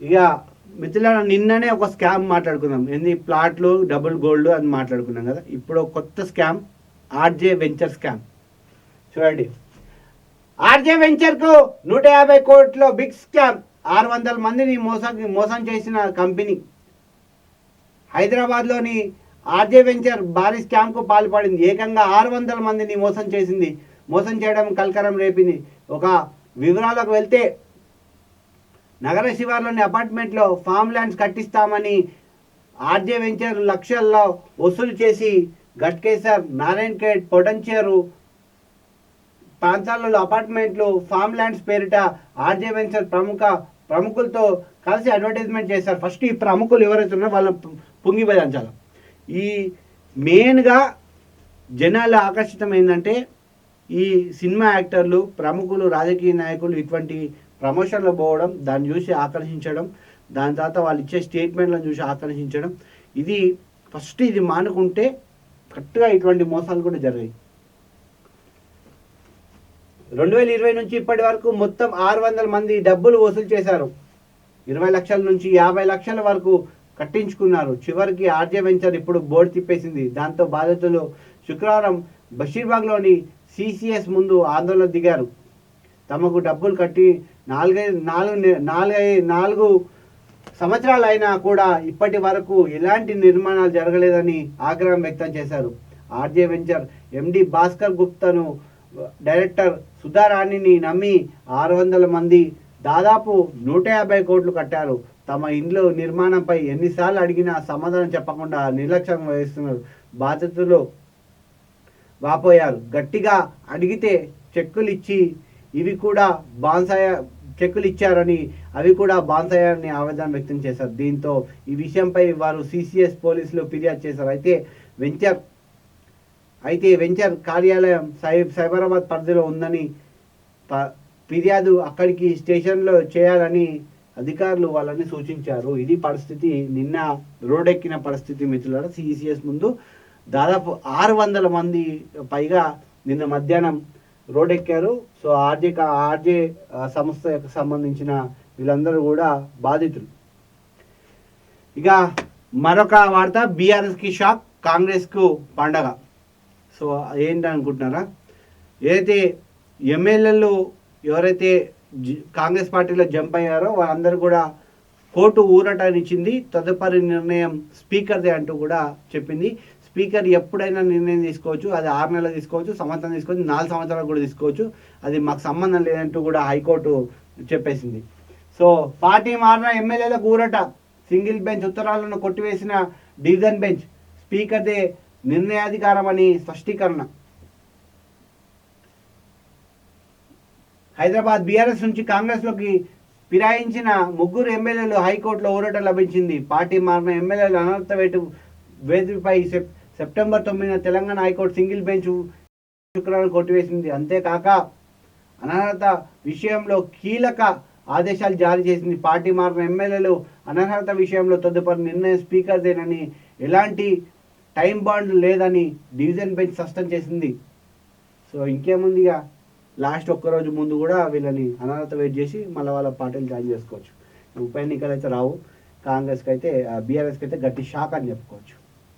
ఇక మిత్రులారా నిన్ననే ఒక స్కామ్ మాట్లాడుకున్నాం. ఎన్ని ప్లాట్లు డబుల్ గోల్డ్ అని మాట్లాడుకున్నాం కదా. ఇప్పుడు కొత్త స్కామ్ ఆర్జే వెంచర్ స్కామ్. చూడండి. ఆర్జే వెంచర్కు నూట యాభై కోట్ల బిగ్ స్కామ్. ఆరు వందల మందిని మోసం మోసం చేసిన కంపెనీ. హైదరాబాద్లోని ఆర్జే వెంచర్ భారీ స్కామ్కు పాల్పడింది. ఏకంగా ఆరు వందల మందిని మోసం చేసింది. మోసం చేయడం కలకరం రేపింది ఒక వివరాలకు వెళ్తే నగర శివార్లోని అపార్ట్మెంట్లో ఫామ్ ల్యాండ్స్ కట్టిస్తామని ఆర్జే వెంచర్ లక్షల్లో వసూలు చేసి గట్కేసర్ నారాయణ్ ఖేడ్ పొటెన్షియరు ప్రాంతాలలో అపార్ట్మెంట్లు ఫామ్ ల్యాండ్స్ పేరిట ఆర్జే వెంచర్ ప్రముఖ ప్రముఖులతో కలిసి అడ్వర్టైజ్మెంట్ చేశారు. ఫస్ట్ ఈ ప్రముఖులు ఎవరైతే ఉన్నారో వాళ్ళ పు- పొంగి ఈ మెయిన్గా జనాలు ఆకర్షితం ఏంటంటే ఈ సినిమా యాక్టర్లు ప్రముఖులు రాజకీయ నాయకులు ఇటువంటి ప్రమోషన్లో పోవడం దాన్ని చూసి ఆకర్షించడం దాని తర్వాత వాళ్ళు ఇచ్చే స్టేట్మెంట్లను చూసి ఆకర్షించడం ఇది ఫస్ట్ ఇది మానుకుంటే కరెక్ట్గా ఇటువంటి మోసాలు కూడా జరిగాయి. రెండు వేల ఇరవై నుంచి ఇప్పటి వరకు మొత్తం ఆరు వందల మంది డబ్బులు వసూలు చేశారు. ఇరవై లక్షల నుంచి యాభై లక్షల వరకు కట్టించుకున్నారు. చివరికి ఆర్జే వెంచర్ ఇప్పుడు బోర్డు తిప్పేసింది. దాంతో బాధితులు శుక్రవారం బషీర్బాగ్లోని సిసిఎస్ ముందు ఆందోళన దిగారు. తమకు డబ్బులు కట్టి నాలుగై నాలుగు నాలుగై నాలుగు సంవత్సరాలు అయినా కూడా ఇప్పటి వరకు ఎలాంటి నిర్మాణాలు జరగలేదని ఆగ్రహం వ్యక్తం చేశారు. ఆర్జే వెంచర్ ఎండి భాస్కర్ గుప్తను డైరెక్టర్ సుధారాణిని నమ్మి ఆరు వందల మంది దాదాపు నూట యాభై కోట్లు కట్టారు. తమ ఇండ్లు నిర్మాణంపై ఎన్నిసార్లు అడిగినా సమాధానం చెప్పకుండా నిర్లక్ష్యం వహిస్తున్నారు బాధితులు వాపోయారు. గట్టిగా అడిగితే చెక్కులు ఇచ్చి ఇవి కూడా బాన్సాయ చెక్కులు ఇచ్చారని అవి కూడా బాన్సాయని ఆవేదన వ్యక్తం చేశారు. దీంతో ఈ విషయంపై వారు సిసిఎస్ పోలీసులు ఫిర్యాదు చేశారు. అయితే వెంచర్ అయితే వెంచర్ కార్యాలయం సై సైబరాబాద్ పరిధిలో ఉందని ప- ఫిర్యాదు అక్కడికి స్టేషన్లో చేయాలని అధికారులు వాళ్ళని సూచించారు. ఇది పరిస్థితి నిన్న రోడ్డెక్కిన పరిస్థితి మిత్రులారా. సిఈసిఎస్ ముందు దాదాపు ఆరు వందల మంది పైగా నిన్న మధ్యాహ్నం రోడ్ ఎక్కారు సో ఆర్జే ఆర్జే సంస్థ యొక్క సంబంధించిన వీళ్ళందరూ కూడా బాధితులు. ఇక మరొక వార్త బీఆర్ఎస్కి షాక్ కాంగ్రెస్కు పండగ. సో ఏంటి అనుకుంటున్నారా ఏదైతే ఎమ్మెల్యేలు ఎవరైతే కాంగ్రెస్ పార్టీలో జంప్ అయ్యారో వాళ్ళందరూ కూడా కోర్టు ఊరటనిచ్చింది తదుపరి నిర్ణయం స్పీకర్దే అంటూ కూడా చెప్పింది. స్పీకర్ ఎప్పుడైనా నిర్ణయం తీసుకోవచ్చు అది ఆరు నెలలు తీసుకోవచ్చు సంవత్సరం తీసుకోవచ్చు నాలుగు సంవత్సరాలు కూడా తీసుకోవచ్చు. అది మాకు సంబంధం లేదంటూ కూడా హైకోర్టు చెప్పేసింది. సో పార్టీ మారిన ఎమ్మెల్యేలకు ఊరట సింగిల్ బెంచ్ ఉత్తరాలను కొట్టివేసిన డివిజన్ బెంచ్ స్పీకర్దే నిర్ణయాధికారం అని స్పష్టీకరణ. హైదరాబాద్ బీఆర్ఎస్ నుంచి కాంగ్రెస్లోకి ఫిరాయించిన ముగ్గురు ఎమ్మెల్యేలు హైకోర్టులో ఊరట లభించింది. పార్టీ మారిన ఎమ్మెల్యేలు అనర్థ వేటు వేదికపై సెప్టెంబర్ తొమ్మిదిన తెలంగాణ హైకోర్టు సింగిల్ బెంచ్ శుక్రవారం కొట్టివేసింది. అంతేకాక అనర్హత విషయంలో కీలక ఆదేశాలు జారీ చేసింది. పార్టీ మారిన ఎమ్మెల్యేలు అనర్హత విషయంలో తదుపరి నిర్ణయం స్పీకర్దేనని ఎలాంటి టైం బాండ్ లేదని డివిజన్ బెంచ్ స్పష్టం చేసింది. సో ఇంకేముంది ఇక? లాస్ట్ ఒక్కరోజు ముందు కూడా వీళ్ళని అనర్హత వెయిట్ చేసి మళ్ళీ వాళ్ళ పార్టీలు జాయిన్ చేసుకోవచ్చు. ఉప ఎన్నికలు అయితే రావు కాంగ్రెస్కి అయితే బీఆర్ఎస్కి అయితే గట్టి షాక్ అని చెప్పుకోవచ్చు.